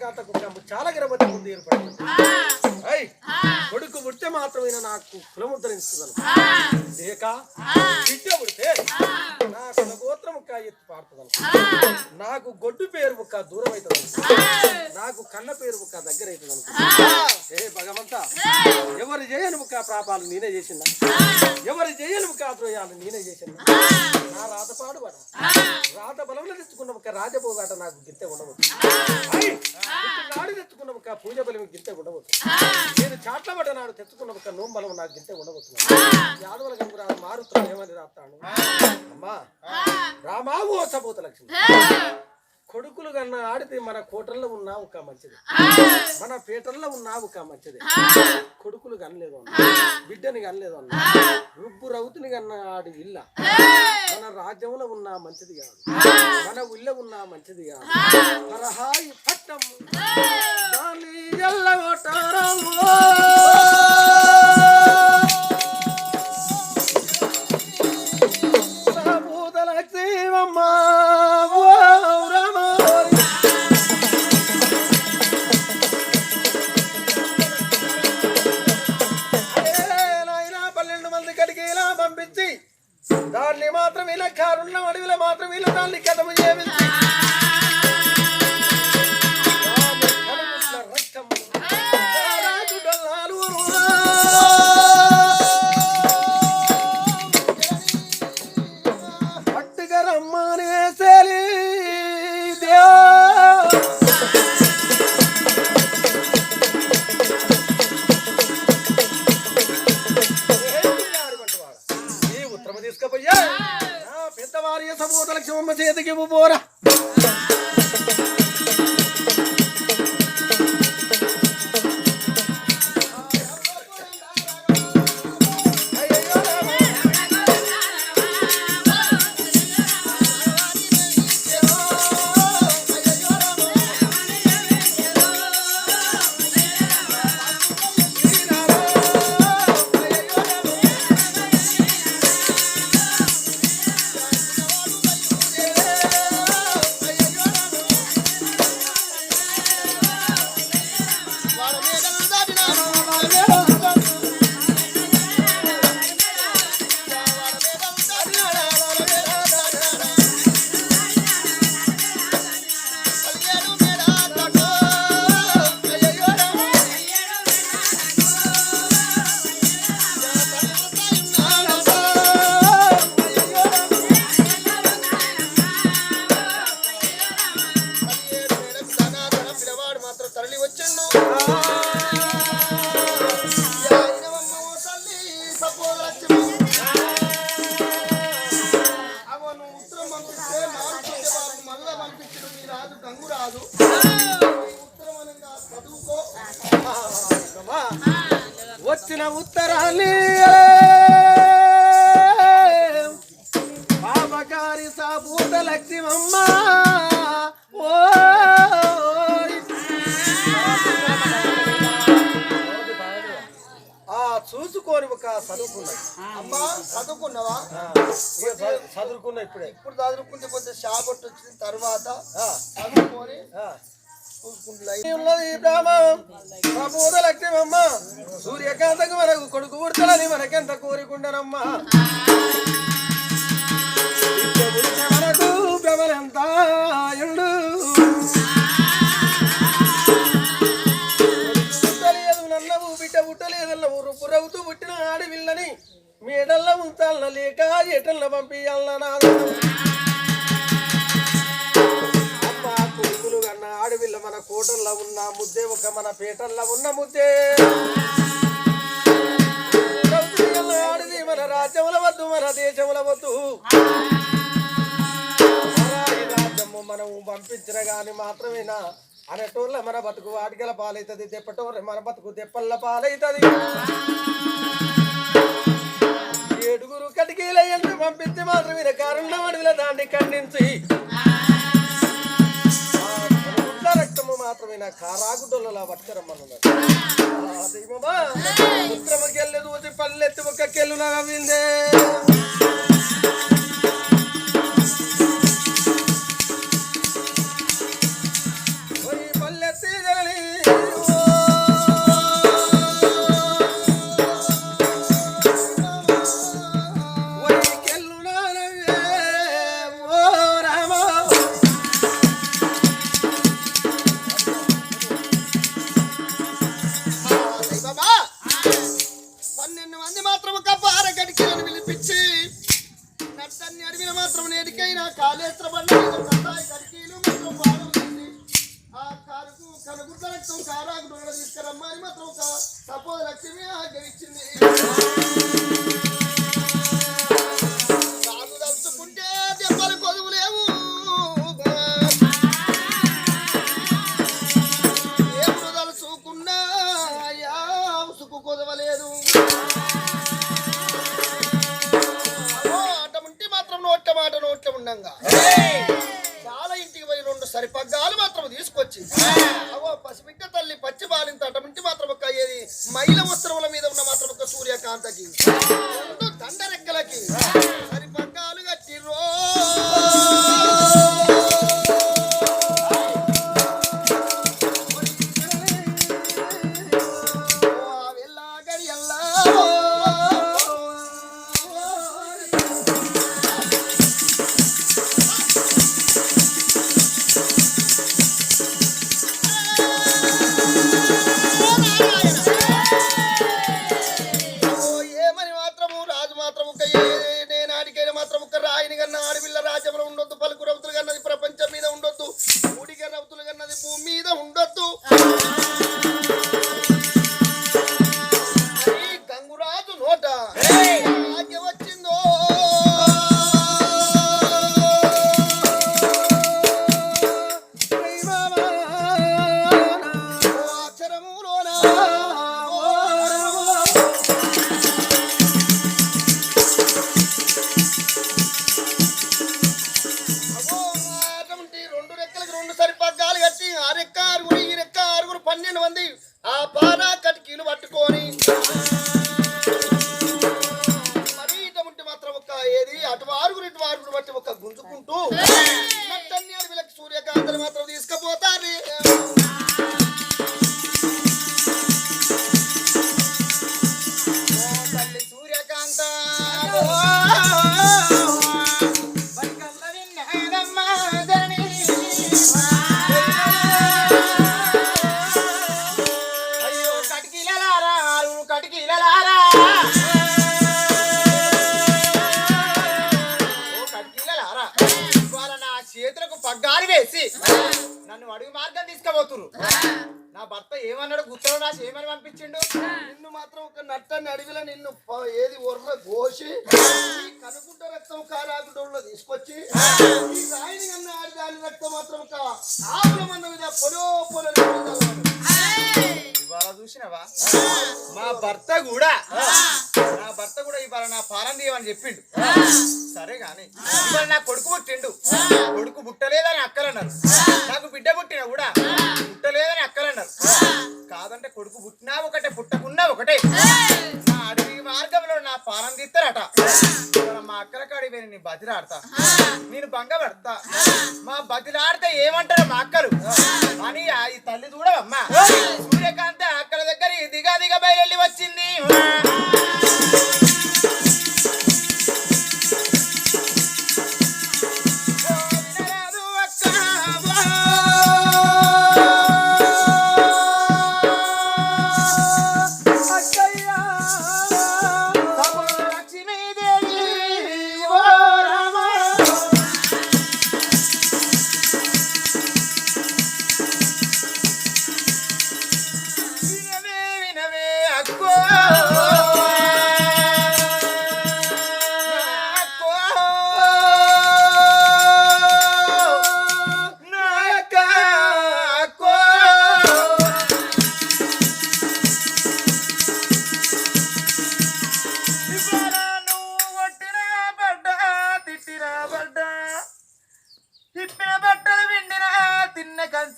సూర్యకాంత కుక్క చాలా గర్భవతి ముందు ఏర్పడింది కొడుకు పుడితే మాత్రమే నాకు కులముద్రించగలను లేక బిడ్డ పుడితే నా కుల గోత్రం ముక్క ఎత్తి పాడుతుంది నాకు గొడ్డు పేరు ముక్క దూరం అవుతుంది నాకు కన్న పేరు ముక్క దగ్గర అవుతుంది ఏ భగవంతా ఎవరు చేయను ముక్క ప్రాపాలు నేనే చేసిందా ఎవరు చేయను ముక్క ద్రోయాలు నేనే చేసిందా నా రాత పాడుబడ? రాత బలంలో తెచ్చుకున్న ముక్క రాజభోగాట నాకు గింతే ఉండవచ్చు. నాడు తెచ్చుకున్న ముక్క పూజ బలం గింతే ఉండవచ్చు. నేను చాట్ల పడ్డ నాడు తెచ్చుకున్న ఒక నోం బలం నాకు గింతే ఉండవచ్చు. యాదవుల గంగురా మారుతున్నా ఏమని రాస్తాను అమ్మా రామా ఓ సపోత లక్ష్మి కొడుకులు కన్నా ఆడితే మన కోటల్లో ఉన్నా ఒక మంచిది. మన పీటల్లో ఉన్నా ఒక మంచిది. కొడుకులు కనలేదు అన్న. బిడ్డని కనలేదు అన్న. రుబ్బు రౌతుని కన్నా ఆడి ఇల్ల. మన రాజ్యంలో ఉన్నా మంచిది కాదు. మన ఊళ్ళో ఉన్నా మంచిది కాదు. పరహాయి పట్టం. దాని. మాత్రం ఇలా సమూత లక్ష్మమ్మ చేతికి వచ్చిన ఉత్తరాన్ని పాపకారి సాబూత లక్ష్మమ్మ. ఓ చూసుకొని ఒక చదువుకున్నాయి. అమ్మా చదువుకున్నావా? చదువుకున్నా ఇప్పుడే. ఇప్పుడు చదువుకుంటే కొంచెం షాపట్టు వచ్చిన తర్వాత చదువుకొని సూర్యకాంతకు మనకు కొడుకు పుడతలని మనకెంత కోరికుండనమ్మా. మేడల్లో లేక ఎటల్ల పంపించాలన అమ్మ కొడుకులు కన్న ఆడవిల్ల మన కోటల్లో ఉన్న ముద్దే ఒక మన పేటల్లో ఉన్న ముద్దే. రౌద్రిగల్ల ఆడిది మన రాజ్యముల వద్దు మన దేశముల వద్దు? రాజ్యము మనం పంపించిన గాని మాత్రమేనా? అనేటోళ్ళ మన బతుకు వాటికల పాలవుతుంది దెప్పటోళ్ళ మన బతుకు దెప్పల్ల పాలవుతుంది ఏడుగురు కటికీల ఎంత పంపించి మాత్రమే కారణం అడవిల దాన్ని ఖండించి. ఆ కనుగుడ్ల రక్తము మాత్రమే నా కారాగుడ్డలలో పట్టుకరమ్మన్నారు దైవమా ఉత్తరముకెళ్ళి పల్లెత్తి ఒక కెళ్ళు నవ్విందే తీసుకొచ్చి అవో పసిబిడ్డ తల్లి పచ్చి బాలింత అటముంటి మాత్రం ఒక అయ్యేది మైల వస్త్రముల మీద ఉన్న మాత్రం ఒక సూర్యకాంతకి. నా భర్త ఏమన్నాడు గుర్తులో రాసి ఏమని పంపించిండు? నిన్ను మాత్రం ఒక నట్టని అడిగిన నిన్ను ఏది ఒర్ర గోసి కనుకుంట రక్తం కారాకుటంలో తీసుకొచ్చి ఈ రాయిని అన్న రక్తం మాత్రం ఒక ఆవులం మీద పొలో ఇవాళ చూసినవా? మా భర్త కూడా నా భర్త కూడా ఇవాళ నా పాలన తీయమని చెప్పిండు. సరే కానీ ఇవాళ నా కొడుకు పుట్టిండు. కొడుకు పుట్టలేదని అక్కలన్నారు నా ఒకటే పుట్టకున్న ఒకటే. నా అడవి మార్గంలో నా పానం తీస్తారట మా అక్కల కాడి నీ బతిలాడతా. నేను బంగపడతా. మా బతిలాడితే ఏమంటారు మా అక్కలు? అని ఈ తల్లి చూడవమ్మా. సూర్యకాంత అక్కల దగ్గర దిగా దిగ బయలు వచ్చింది.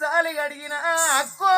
సాలి అడిగిన అక్కో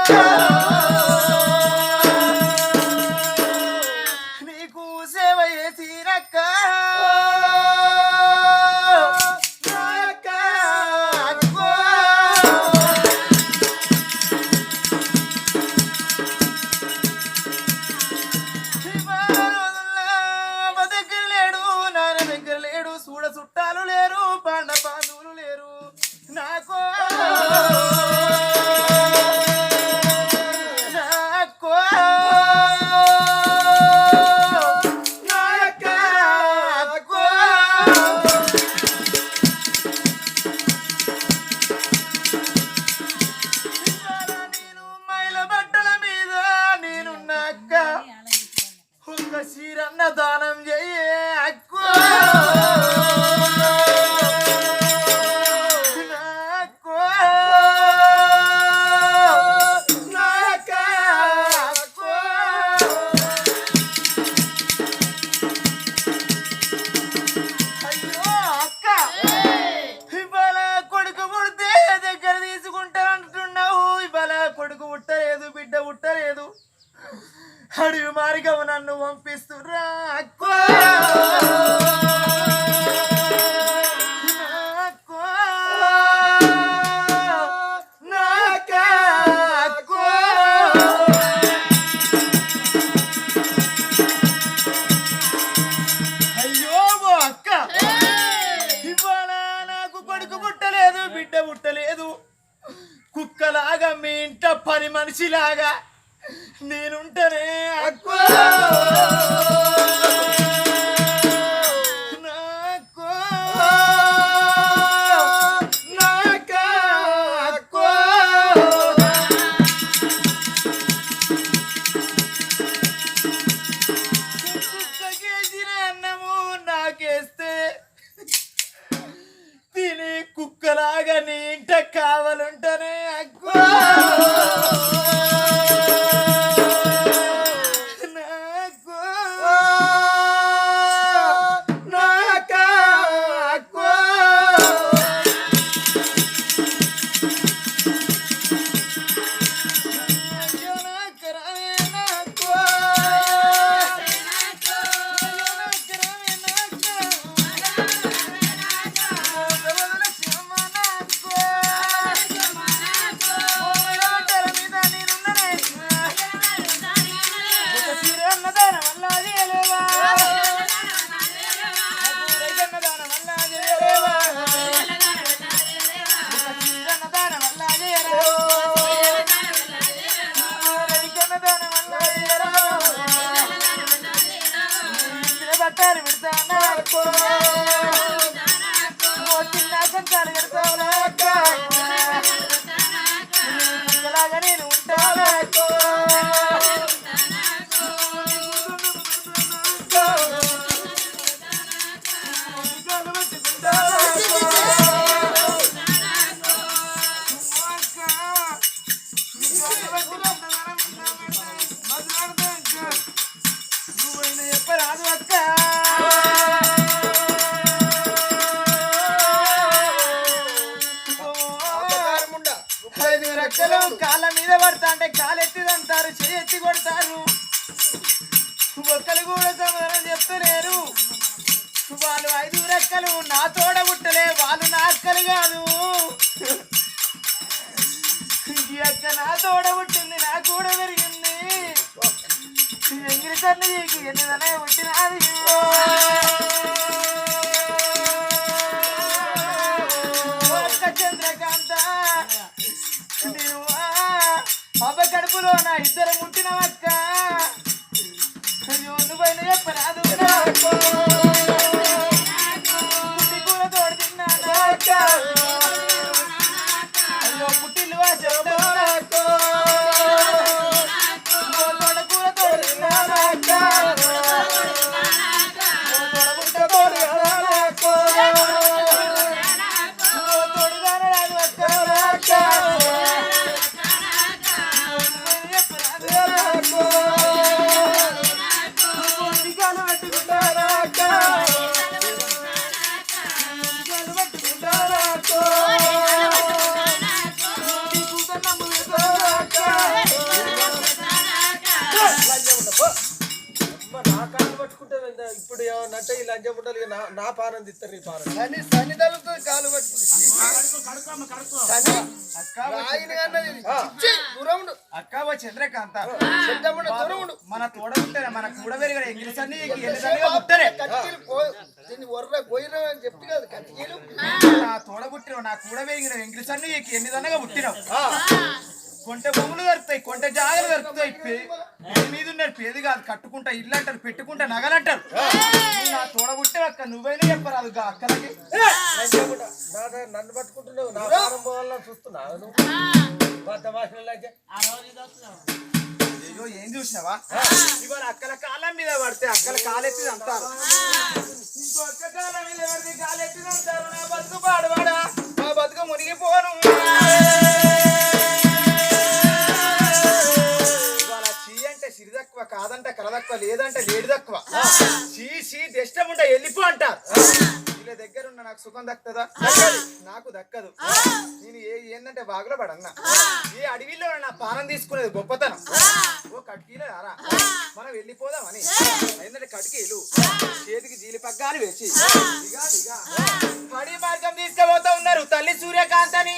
నన్ను అడవి మార్గం నన్ను పంపిస్తురా gané ఐదు రెక్కలు నా తోడ పుట్టలే వాళ్ళు నా అక్కలు కాదు. ఈ అక్క నా తోడ పుట్టింది నా కూడా పెరిగింది. ఎంగిరి తల్లి నీకు ఎన్నిదనే పుట్టినది. ఒక్క చంద్రకాంత నేను అబ్బ కడుపులో నా ఇద్దరు ముట్టిన అక్క అయ్యో నువ్వైన చెప్పరాదు. సన్ని సన్ని కాలు సన్ని అక్క చంద్రకాంత. మన తోడ మన కూడా అన్ని ఎన్నిసార్లుగా పుట్టారే కట్టికీలు కో- దీన్ని ఒర్ర గొయ్యరం అని చెప్పి కదా నా తోడ పుట్టిన నా కూడా పెరిగిన ఇంగ్లీష్ అన్ని ఎన్నిదన్నగా పుట్టినావు. కొంట భూములు దొరుకుతాయి కొంట జాగలు దొరుకుతాయి పేరు మీద ఉన్నారు పేరు కాదు కట్టుకుంటా ఇల్లు అంటారు పెట్టుకుంటా నగలు అంటారు. నువ్వు నా తోడ పుట్టే అక్క నువ్వైనా చెప్పరాదు గా అక్కలకి. నన్ను పట్టుకుంటున్నావు నా పానం పోవాలని చూస్తున్నావు నువ్వు? ఏం చూసినావా? ఇవాళ అక్కల కాలం మీద పడితే అక్కల కాలెత్తి అంటారు. ఇంకో అక్క కాలం మీద పడితే కాలెత్తి అంటారు. నా బతుకు పాడవాడా? నా బతుకు మునిగిపోను. తక్కువ లేదంటే లేడు తక్కువ. చీ చీ ఇష్టం ఉంటే వెళ్ళిపో అంటారు. వీళ్ళ దగ్గర ఉన్న నాకు సుఖం దక్కుతుందా నాకు దక్కదు. నేను ఏ ఏందంటే బాగులో పడన్నా. ఏ అడవిలో నా పానం తీసుకునేది గొప్పతనం? ఓ కట్కీలే రారా? మనం వెళ్ళిపోదామని. ఏంటంటే కట్కీలు. చేతికి జీలి పగ్గాలు వేసి దిగా దిగా పడి మార్గం తీసుకుపోతా ఉన్నారు తల్లి సూర్యకాంతని.